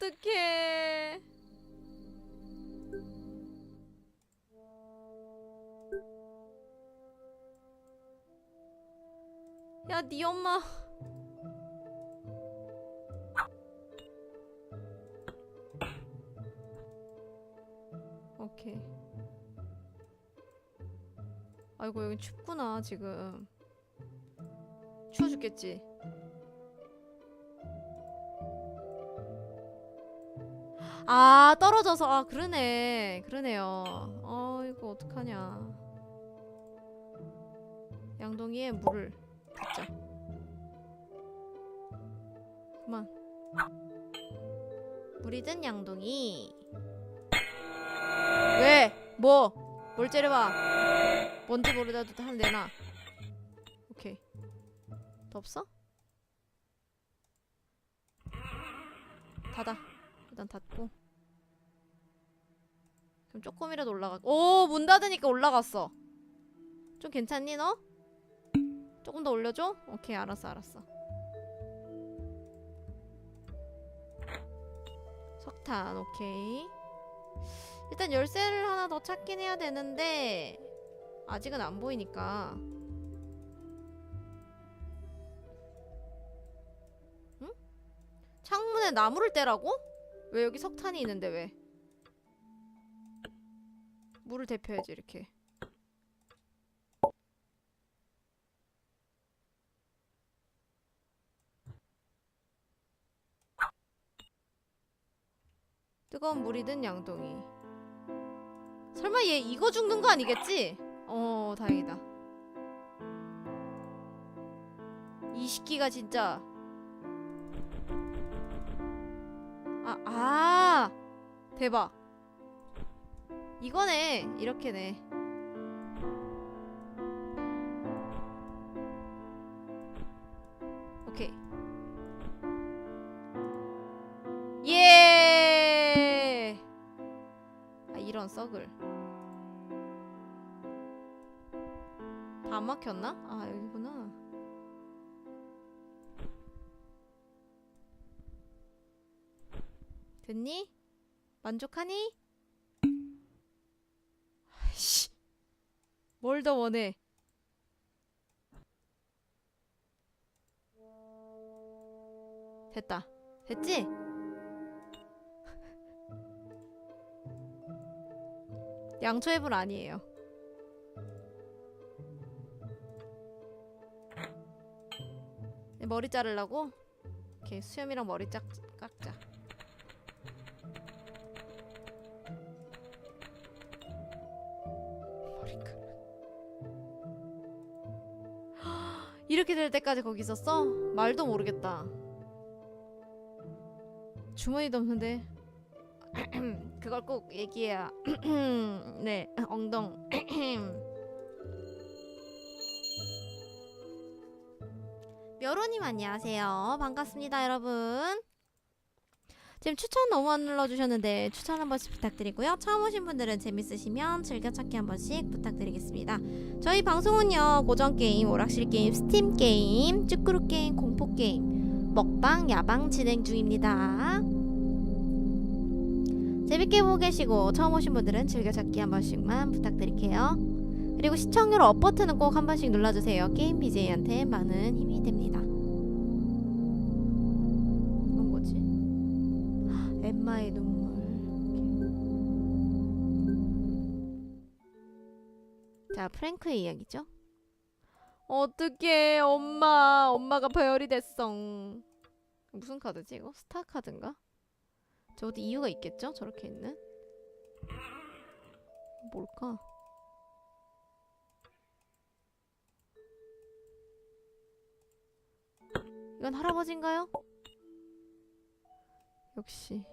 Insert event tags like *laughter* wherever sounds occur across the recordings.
어떡해. 야, 네 엄마. 오케이. 아이고, 여기 춥구나, 지금. 추워 죽겠지? 아, 떨어져서. 아, 그러네. 그러네요. 어, 이거 어떡하냐. 양동이에 물을 붓자. 그만. 물이 든 양동이. 왜? 뭐? 뭘 째려봐. 뭔지 모르다도 한 내놔. 오케이. 더 없어? 닫아. 일단 닫고. 그럼 조금이라도 올라가. 오, 문 닫으니까 올라갔어. 좀 괜찮니 너? 조금 더 올려줘? 오케이, 알았어, 알았어. 석탄, 오케이. 일단 열쇠를 하나 더 찾긴 해야 되는데 아직은 안 보이니까. 응? 창문에 나무를 떼라고? 왜 여기 석탄이 있는데 왜? 물을 대표야지 이렇게. 뜨거운 물이 든 양동이. 설마 얘 이거 죽는 거 아니겠지? 어, 다행이다. 이 시끼가 진짜. 아, 아! 대박. 이거네. 이렇게네. 오케이. 예! 아, 이런 썩을. 다안 막혔나? 아, 여기 됐니? 만족하니? 아이씨. 뭘 더 원해? 됐다. 됐지? *laughs* 양초앱은 아니에요. 네, 머리 자르려고? 오케이 수염이랑 머리 짝 깎자. 이렇게 될 때까지 거기 있었어? 말도 모르겠다. 주머니도 없는데. *clears throat* 그걸 꼭 얘기해야. *clears throat* 네, 엉덩. *clears throat* 묘로님 안녕하세요. 반갑습니다, 여러분. 지금 추천 너무 안 눌러주셨는데 추천 한 번씩 부탁드리고요. 처음 오신 분들은 재밌으시면 즐겨찾기 한 번씩 부탁드리겠습니다. 저희 방송은요 고전 게임, 오락실 게임, 스팀 게임, 쭈꾸루 게임, 공포 게임, 먹방, 야방 진행 중입니다. 재밌게 보고 계시고 처음 오신 분들은 즐겨찾기 한 번씩만 부탁드릴게요. 그리고 시청률 업 버튼은 꼭 한 번씩 눌러주세요. 게임 BJ한테 많은 힘이 됩니다. 자, 프랭크의 이야기죠. 어떡해, 엄마. 엄마가 배열이 됐어. 무슨 카드지, 이거? 스타 카드인가? 저 어디 이유가 있겠죠? 저렇게 있는? 뭘까? 이건 할아버지인가요? 역시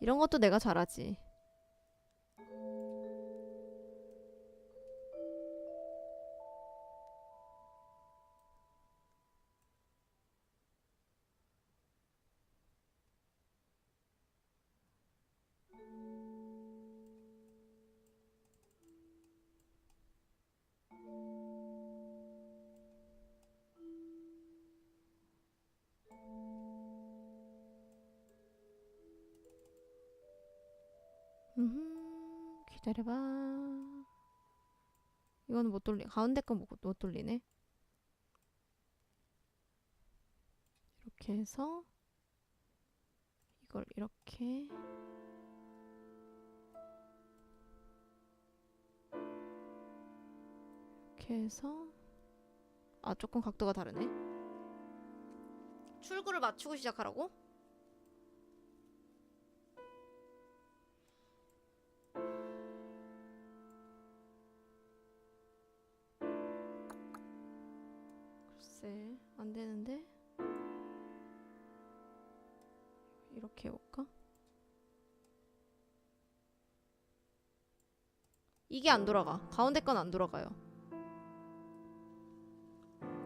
이런 것도 내가 잘하지. 기다려봐. 이거는 못 돌리, 가운데 거 못 못 돌리네. 이렇게 해서 이걸 이렇게 이렇게 해서 아 조금 각도가 다르네. 출구를 맞추고 시작하라고? 이게 안 돌아가. 가운데 건 안 돌아가요.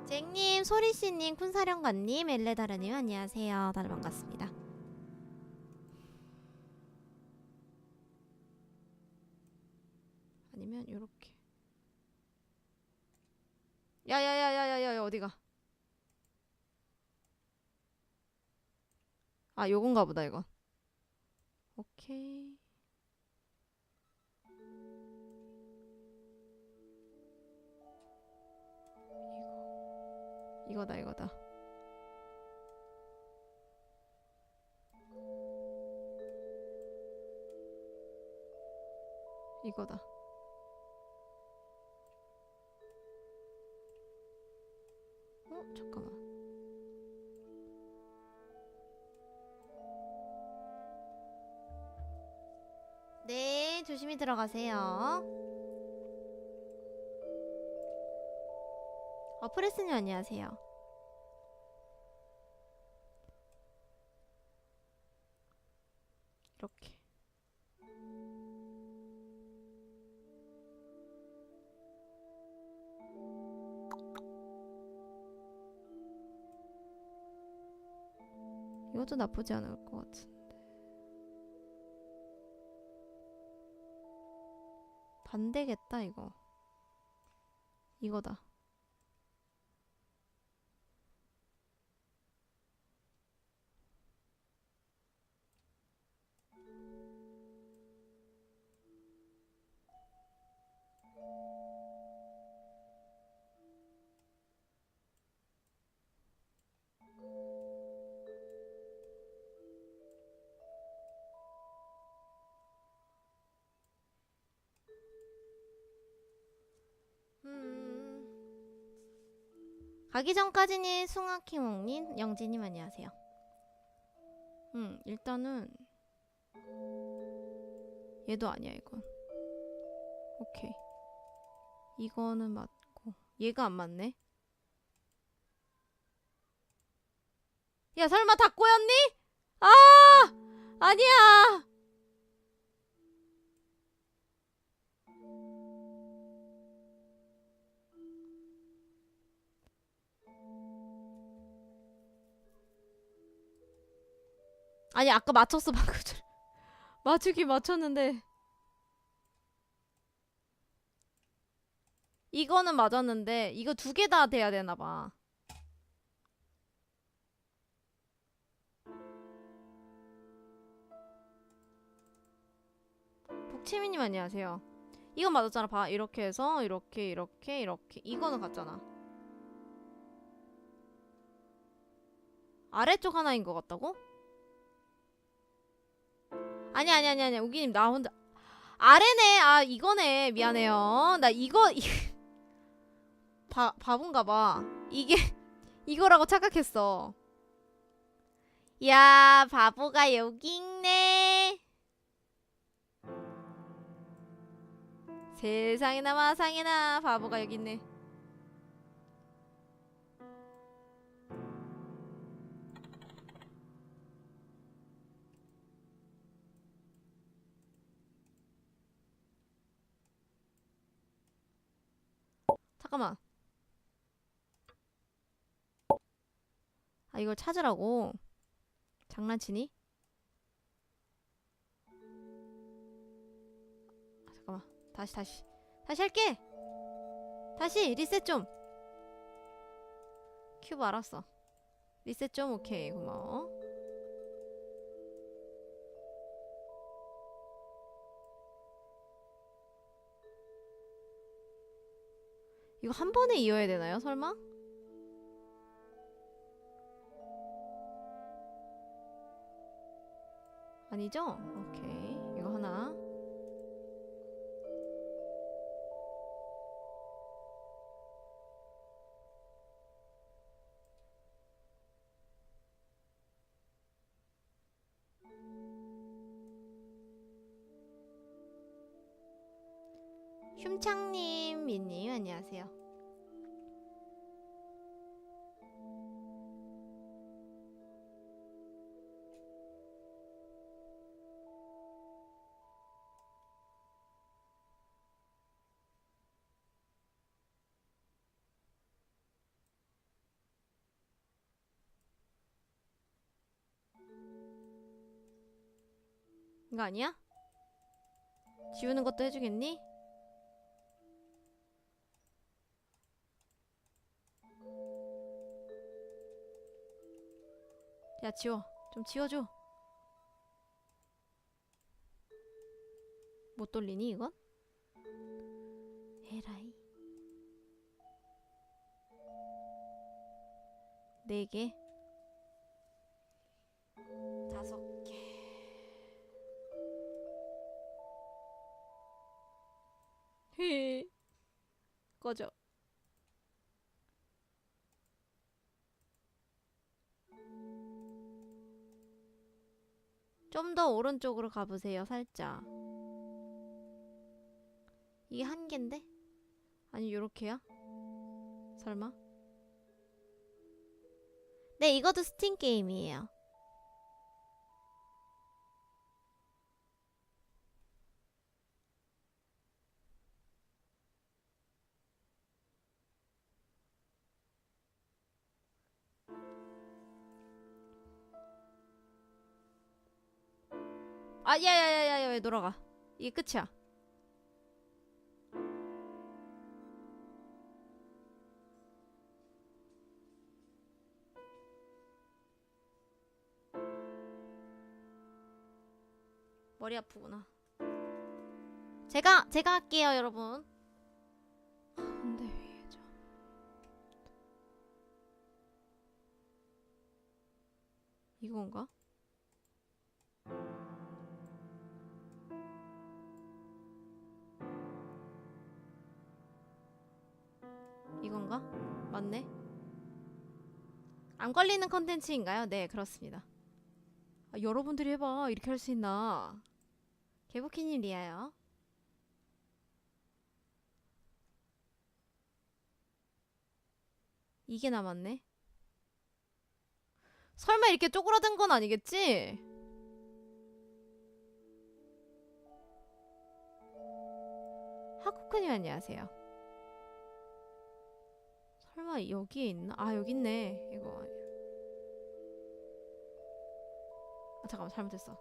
쟁님, 소리씨님, 쿤사령관님, 엘레다르님 안녕하세요. 다들 반갑습니다. 아니면 요렇게. 야야야야야야 어디가? 아 요건가 보다 이건 오케이 이거 이거다 이거다. 이거다. 어 잠깐만. 네 조심히 들어가세요 어 프레스님 안녕하세요. 이렇게. 이것도 나쁘지 않을 것 같은데. 반대겠다 이거. 이거다 음. 가기 전까지는 숭아킹홍님, 영진님 안녕하세요. 음, 일단은 얘도 아니야 이건. 오케이. 이거는 맞고 얘가 안 맞네. 야 설마 다 꼬였니? 아 아니야. 아니 아까 맞췄어 방금 전에 *laughs* 맞추기 맞췄는데 이거는 맞았는데 이거 두 개 다 돼야 되나 봐. 복채미님 안녕하세요. 이건 맞았잖아. 봐 이렇게 해서 이렇게 이렇게 이렇게 이거는 같잖아. 아래쪽 하나인 것 같다고? 아니 아니 아니 아니 우기님 나 혼자 아래네 아 이거네 미안해요 나 이거 이... *laughs* 바 바본가 봐. 이게 *laughs* 이거라고 착각했어. 야 바보가 여기 있네. 세상에나 마상에나 바보가 여기 있네. 잠깐만. 이걸 찾으라고 장난치니? 아, 잠깐만 다시 다시 다시 할게! 다시 리셋 좀! 큐브 알았어 리셋 좀 오케이 고마워 이거 한 번에 이어야 되나요 설마? 아니죠? 오케이. 이거 하나. 흉창님, 민님 안녕하세요. 이거 아니야? 지우는 것도 해주겠니? 야 지워 좀 지워줘 못 돌리니 이건? 에라이 네개 다섯 꺼져 좀 더 오른쪽으로 가보세요, 살짝. 이게 한 개인데? 아니, 요렇게야? 설마? 네, 이것도 스팀 게임이에요. 아, 야야야야야, 왜 돌아가? 이게 끝이야. 머리 아프구나. 제가 제가 할게요, 여러분. 아, 근데 이건가? 건가? 맞네. 안 걸리는 컨텐츠인가요? 네, 그렇습니다. 아, 여러분들이 해봐. 이렇게 할 수 있나? 개부키님 리아요. 이게 남았네. 설마 이렇게 쪼그라든 건 아니겠지? 하쿠크님 안녕하세요. 설마 여기에 있나? 아 여기 있네. 이거. 아 잠깐만 잘못했어.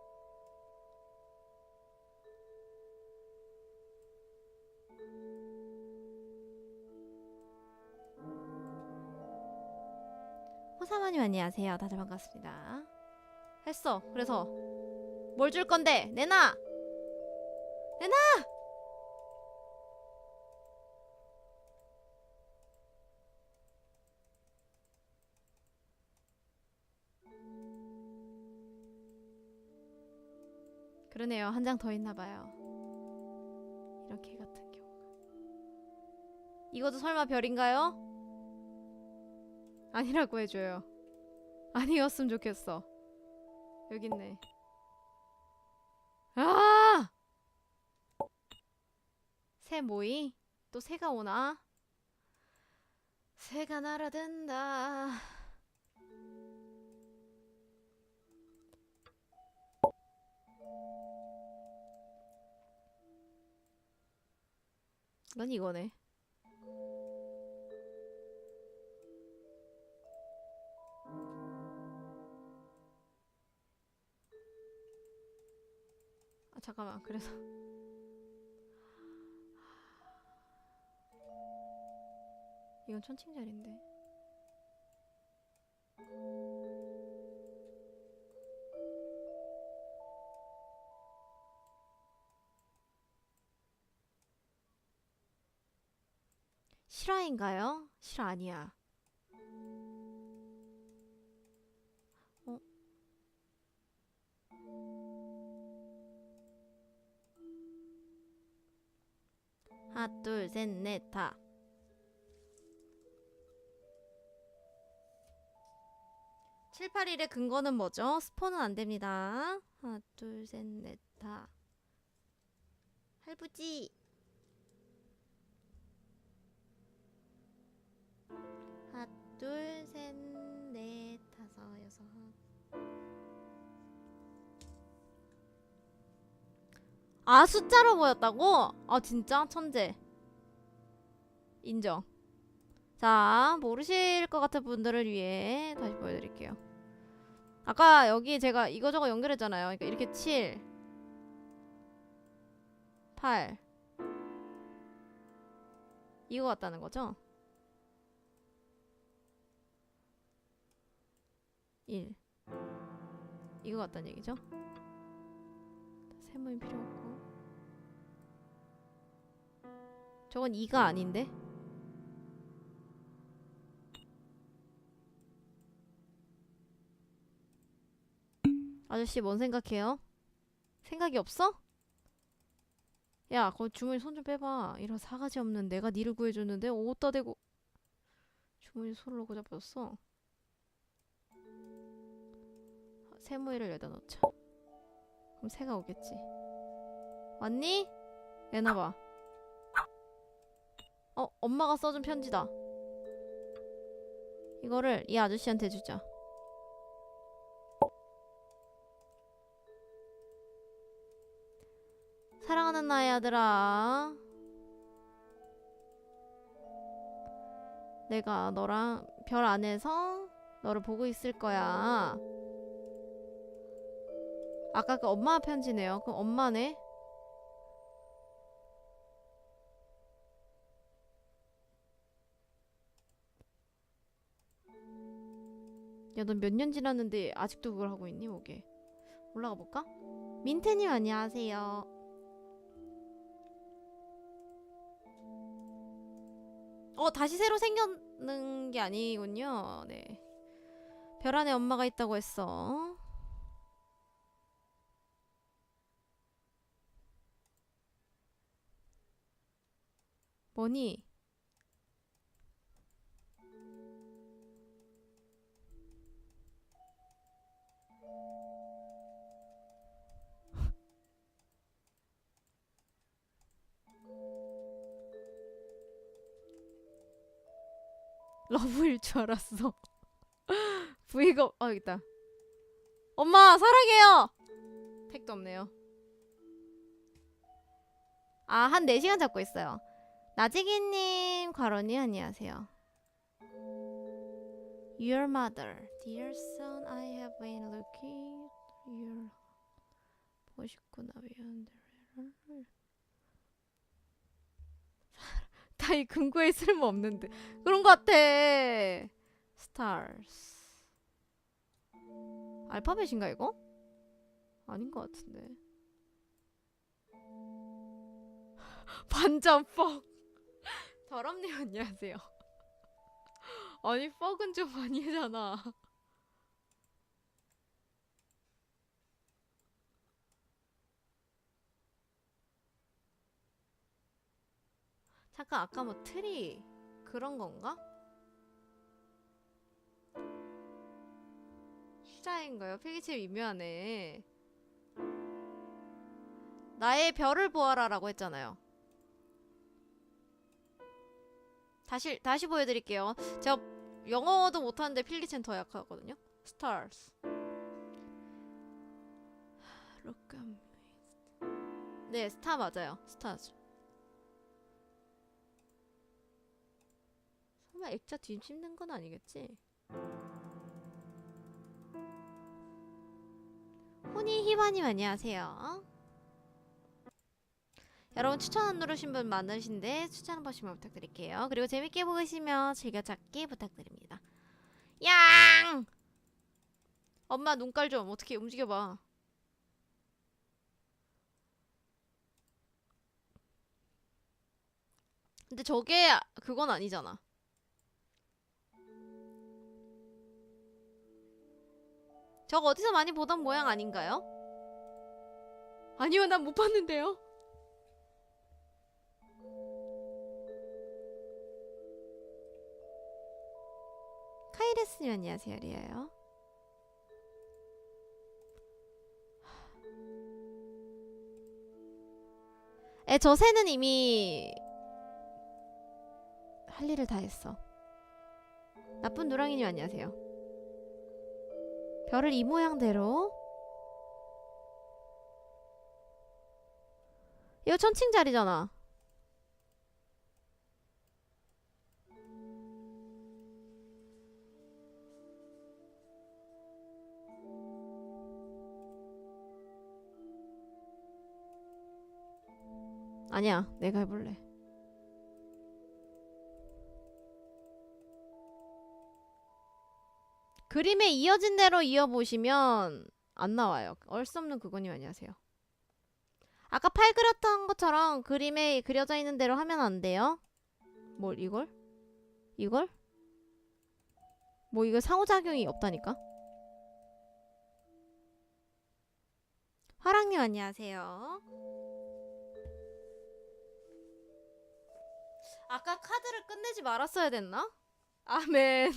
호사마님 안녕하세요. 다들 반갑습니다. 했어. 그래서 뭘 줄 건데? 내놔. 내놔. 그러네요. 한 장 더 있나 봐요. 이렇게 같은 경우가. 이것도 설마 별인가요? 아니라고 해줘요. 아니었으면 좋겠어. 여기 있네. 아! 새 모이? 또 새가 오나? 새가 날아든다. 난 이거네. 아 잠깐만. 그래서. 이건 천칭자리인데 실화인가요? 실화 아니야. 어? 하나, 둘, 셋, 넷, 다. 칠팔일의 근거는 뭐죠? 스포는 안 됩니다. 하나, 둘, 셋, 넷, 다. 할부지. 둘, 셋, 넷, 다섯, 여섯. 아, 숫자로 보였다고? 아, 진짜? 천재. 인정. 자, 모르실 것 같은 분들을 위해 다시 보여드릴게요. 아까 여기 제가 이거저거 연결했잖아요. 그러니까 이렇게 7, 8. 이거 같다는 거죠? 1. 이거 같다는 얘기죠? 세모임 필요 없고. 저건 2가 아닌데? 아저씨 뭔 생각해요? 생각이 없어? 야, 거 주머니 손 좀 빼봐. 이런 사가지 없는 내가 니를 구해줬는데 옷다 대고 주머니 손을 놓고 잡혔어. 세모이를 여기다 넣자. 그럼 새가 오겠지. 왔니? 내놔봐. 어, 엄마가 써준 편지다. 이거를 이 아저씨한테 주자. 사랑하는 나의 아들아. 내가 너랑 별 안에서 너를 보고 있을 거야. 아까 그 엄마 편지네요. 그럼 엄마네. 야, 넌 몇 년 지났는데 아직도 그걸 하고 있니, 뭐게? 올라가 볼까? 민트님 안녕하세요. 어, 다시 새로 생겼는 게 아니군요. 네. 별 안에 엄마가 있다고 했어. 뭐니? *laughs* 러브일 줄 알았어. *laughs* 아 여기 있다. 엄마 사랑해요. 택도 없네요. 아, 한 4시간 잡고 있어요. 나지기님, 과론이 안녕하세요. Your mother, dear son, I have been looking your 미안해. *laughs* 다이 근거에 쓸모 없는데 그런 것 같아. Stars. 알파벳인가 이거? 아닌 것 같은데. *laughs* 반전 퍽. 더럽님 안녕하세요. *laughs* 아니 퍽은 좀 많이 하잖아. *laughs* 잠깐 아까 뭐 트리 그런 건가? 실화인가요? 필기체 미묘하네. 나의 별을 보아라라고 했잖아요. 다시 다시 보여드릴게요. 제가 영어도 못하는데 필기체는 더 약하거든요. Stars. Look at me. 네, 스타 맞아요. 스타즈. 설마 액자 뒤 씹는 건 아니겠지? 혼이 희바님 안녕하세요. 여러분 추천 안 누르신 분 많으신데 추천 한 번씩만 부탁드릴게요. 그리고 재밌게 보시면 즐겨찾기 부탁드립니다. 양! 엄마 눈깔 좀 어떻게 움직여봐. 근데 저게 아- 그건 아니잖아. 저거 어디서 많이 보던 모양 아닌가요? 아니요, 난 못 봤는데요. 카이레스님 안녕하세요, 리아요. 에, 저 새는 이미 할 일을 다 했어. 나쁜 누랑이님 안녕하세요. 별을 이 모양대로 이거 천칭짜리잖아. 아니야, 내가 해볼래. 그림에 이어진 대로 이어보시면 안 나와요. 얼싸없는 그거님 안녕하세요. 아까 팔 그렸던 것처럼 그림에 그려져 있는 대로 하면 안 돼요. 뭘 이걸? 이걸? 뭐 이거 상호작용이 없다니까? 화랑님 안녕하세요. 아까 카드를 끝내지 말았어야 됐나? 아멘.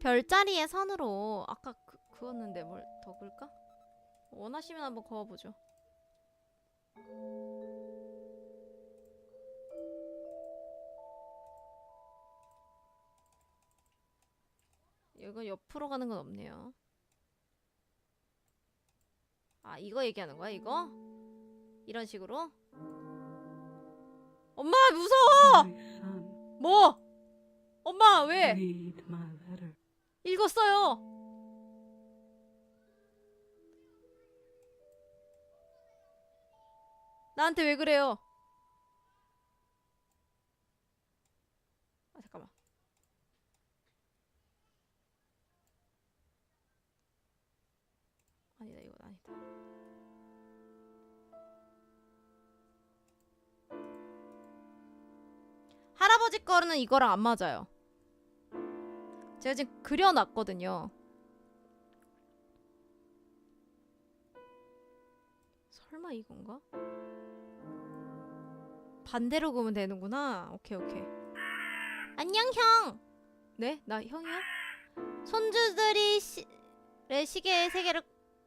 별자리의 선으로 아까 그, 그었는데 뭘 더 그을까? 원하시면 한번 그어보죠. 이거 옆으로 가는 건 없네요. 아 이거 얘기하는 거야 이거? 이런 식으로? 엄마 무서워! 뭐? 엄마 왜? 읽었어요. 나한테 왜 그래요? 할아버지 거는 이거랑 안 맞아요. 제가 지금 그려놨거든요. 설마 이건가? 반대로 그으면 되는구나. 오케이 오케이. 안녕 형. 네? 나 형이야? 손주들이 시, 래 시계 세 개를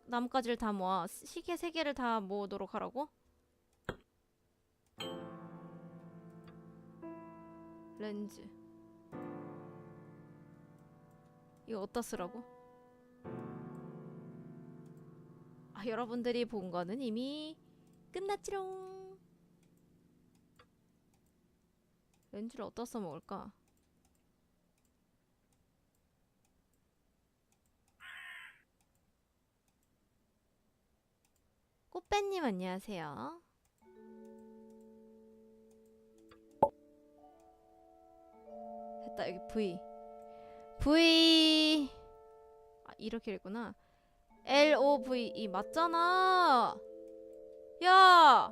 나뭇가지를 다 모아 시- 시계 세 개를 다 모으도록 하라고? 렌즈. 이거 어디다 쓰라고? 아, 여러분들이 본 거는 이미 끝났지롱. 렌즈를 어디다 써먹을까? 꽃배님 안녕하세요. 됐다. 여기 V. V. 아 이렇게 읽구나. L O V E. 맞잖아. 야!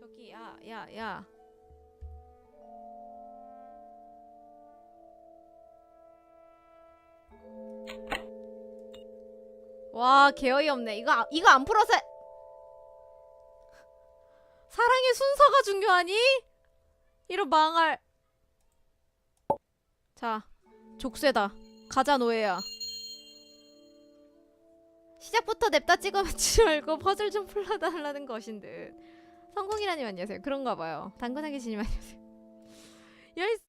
저기 야 야, 야. 와, 개어이 없네. 이거 아- 이거 안 풀어서 해- 사랑의 순서가 중요하니? 이런 망할. 자, 족쇄다. 가자 노예야. 시작부터 냅다 찍어맞지 *laughs* 말고 퍼즐 좀 풀어달라는 것인 듯. 성공이라니 안녕하세요. 그런가 봐요. 당근하게 지님 안녕하세요. 열